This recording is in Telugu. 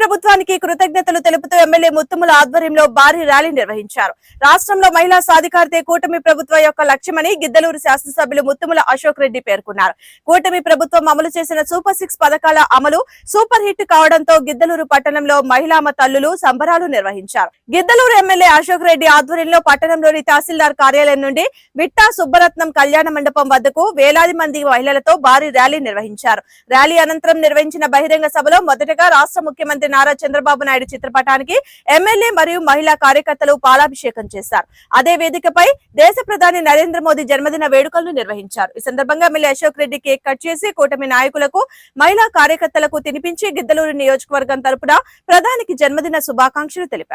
ప్రభుత్వానికి కృతజ్ఞతలు తెలుపుతూ ఎమ్మెల్యే ముత్తుముల ఆధ్వర్యంలో భారీ ర్యాలీ నిర్వహించారు. రాష్ట్రంలో మహిళా సాధికారతే కూటమి ప్రభుత్వం యొక్క లక్ష్యమని గిద్దలూరు శాసనసభ్యులు ముత్తుముల అశోక్ రెడ్డి పేర్కొన్నారు. కూటమి ప్రభుత్వం అమలు చేసిన సూపర్ సిక్స్ పథకాల అమలు సూపర్ హిట్ కావడంతో గిద్దలూరు పట్టణంలో మహిళామ తల్లులు సంబరాలు నిర్వహించారు. గిద్దలూరు ఎమ్మెల్యే అశోక్ రెడ్డి ఆధ్వర్యంలో పట్టణంలోని తహసీల్దార్ కార్యాలయం నుండి విట్టా సుబ్బరత్నం కళ్యాణ మండపం వద్దకు వేలాది మంది మహిళలతో భారీ ర్యాలీ నిర్వహించారు. ర్యాలీ అనంతరం నిర్వహించిన బహిరంగ సభలో మొదటగా రాష్ట్ర ముఖ్యమంత్రి నారా చంద్రబాబు నాయుడు చిత్రపటానికి ఎమ్మెల్యే మరియు మహిళా కార్యకర్తలు పాలాభిషేకం చేశారు. అదే వేదికపై దేశ ప్రధాని నరేంద్ర మోదీ జన్మదిన వేడుకలను నిర్వహించారు. ఈ సందర్భంగా MLA Ashok Reddy cake cut చేసి కూటమి నాయకులకు మహిళా కార్యకర్తలకు తినిపించి గిద్దలూరు నియోజకవర్గం తరపున ప్రధానికి జన్మదిన శుభాకాంక్షలు తెలిపారు.